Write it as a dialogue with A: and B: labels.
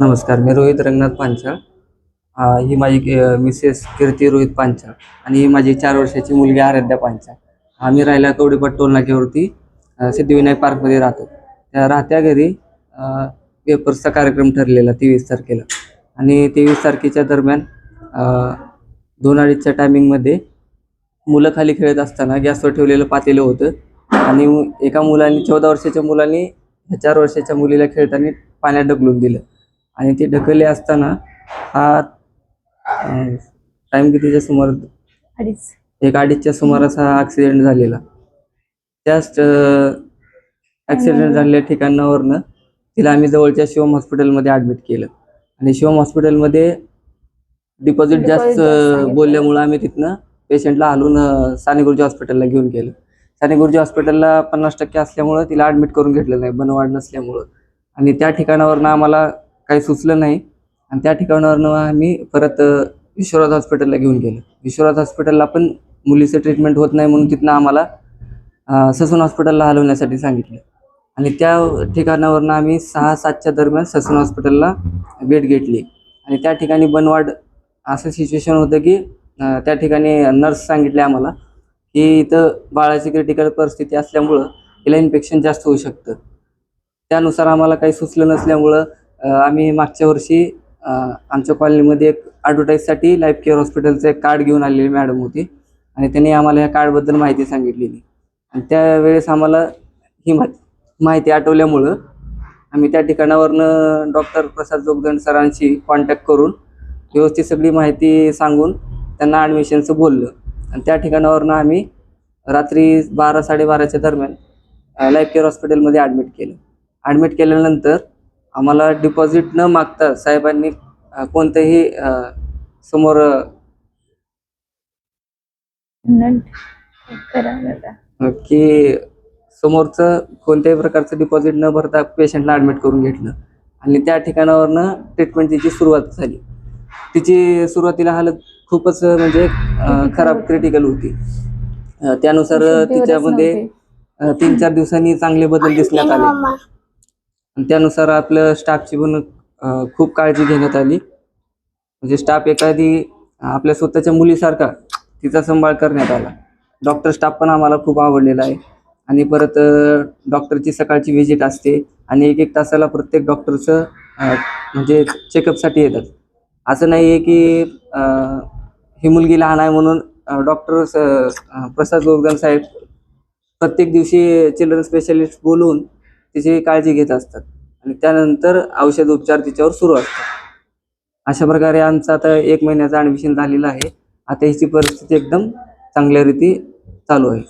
A: नमस्कार मी रोहित रंगनाथ पांचाळ. ही माझी मिसेस कीर्ती रोहित पांचाळ आणि ही माझी चार वर्षाची मुलगी आराध्या पांचाळ. आम्ही राहिला कवडीपट टोलनाक्यावरती सिद्धिविनायक पार्कमध्ये राहतो. त्या राहत्या घरी पेपर्सचा कार्यक्रम ठरलेला तेवीस तारखेला. आणि तेवीस तारखेच्या दरम्यान दोन अडीचच्या टायमिंगमध्ये मुलं खाली खेळत असताना गॅसवर ठेवलेलं पातेलं होतं. आणि एका मुलांनी चौदा वर्षाच्या मुलांनी ह्या चार वर्षाच्या मुलीला खेळताना पाण्यात ढकलून दिलं. आणि ते ढकलले असताना हा टाइम कितीच्या सुमार
B: अडीच.
A: एक अडीचच्या सुमारास हा ॲक्सिडेंट झालेला. त्याच ॲक्सिडेंट झालेल्या ठिकाणावरनं तिला आम्ही जवळच्या शिवम हॉस्पिटलमध्ये ॲडमिट केलं. आणि शिवम हॉस्पिटलमध्ये डिपॉझिट जास्त. बोलल्यामुळं आम्ही तिथनं पेशंटला हलवून अं, साने गुरुजी हॉस्पिटलला घेऊन गेलं. साने गुरुजी हॉस्पिटलला पन्नास टक्के असल्यामुळं तिला ॲडमिट करून घेतलं नाही बनवाड नसल्यामुळं. आणि त्या ठिकाणावरनं आम्हाला काही सुचलं नाही. आणि त्या ठिकाणावरनं आम्ही परत विश्वनाथ हॉस्पिटलला घेऊन गेलो. विश्वनाथ हॉस्पिटलला पण मुलीचं ट्रीटमेंट होत नाही म्हणून तिथनं आम्हाला ससून हॉस्पिटलला हलवण्यासाठी सांगितलं. आणि त्या ठिकाणावरनं आम्ही सहा सातच्या दरम्यान ससून हॉस्पिटलला भेट घेतली. आणि त्या ठिकाणी बनवाड असं सिच्युएशन होतं की त्या ठिकाणी नर्स सांगितले आम्हाला की इथं बाळाची क्रिटिकल परिस्थिती असल्यामुळं तिला इन्फेक्शन जास्त होऊ शकतं. त्यानुसार आम्हाला काही सुचलं नसल्यामुळं आम्ही मागच्या वर्षी आमच्या कॉलनीमध्ये एक ॲडव्हर्टाईजसाठी लाईफ केअर हॉस्पिटलचं एक कार्ड घेऊन आलेली मॅडम होती. आणि त्यांनी आम्हाला या कार्डबद्दल माहिती सांगितलेली. आणि त्यावेळेस आम्हाला ही माहिती आठवल्यामुळं आम्ही त्या ठिकाणावरनं डॉक्टर प्रसाद जोगदंड सरांशी कॉन्टॅक्ट करून व्यवस्थित सगळी माहिती सांगून त्यांना ॲडमिशनचं बोललं. आणि त्या ठिकाणावरनं आम्ही रात्री बारा साडेबाराच्या दरम्यान लाईफ केअर हॉस्पिटलमध्ये ॲडमिट केलं. ॲडमिट केल्यानंतर आम्हाला डिपॉझिट न मागता साहेबांनी कोणतंही समोर. की समोरचं कोणत्याही प्रकारचं डिपॉझिट न भरता पेशंटला ॲडमिट करून घेतलं. आणि त्या ठिकाणावरनं ट्रीटमेंट तिची सुरुवात झाली. तिची सुरुवातीला हालत खूपच म्हणजे खराब क्रिटिकल होती. त्यानुसार तिच्यामध्ये तीन चार दिवसांनी चांगले बदल दिसण्यात आले. आणि त्यानुसार आपल्या स्टाफची पण खूप काळजी घेण्यात आली. म्हणजे स्टाफ एखादी आपल्या स्वतःच्या मुलीसारखा तिचा सांभाळ करण्यात आला. डॉक्टर स्टाफ पण आम्हाला खूप आवडलेला आहे. आणि परत डॉक्टरची सकाळची व्हिजिट असते आणि एक एक तासाला प्रत्येक डॉक्टरचं म्हणजे चेकअपसाठी येतात. असं नाही आहे की ही मुलगी लहान आहे म्हणून डॉक्टर स- प्रसाद गोगदन साहेब प्रत्येक दिवशी चिल्ड्रन स्पेशालिस्ट बोलून तिची काळजी घेत असतात. आणि त्यानंतर औषध उपचार तिच्यावर सुरू असतात. अशा प्रकारे आमचं आता एक महिन्याचं ॲडमिशन झालेलं आहे. आता हिची परिस्थिती एकदम चांगल्या रीती चालू आहे.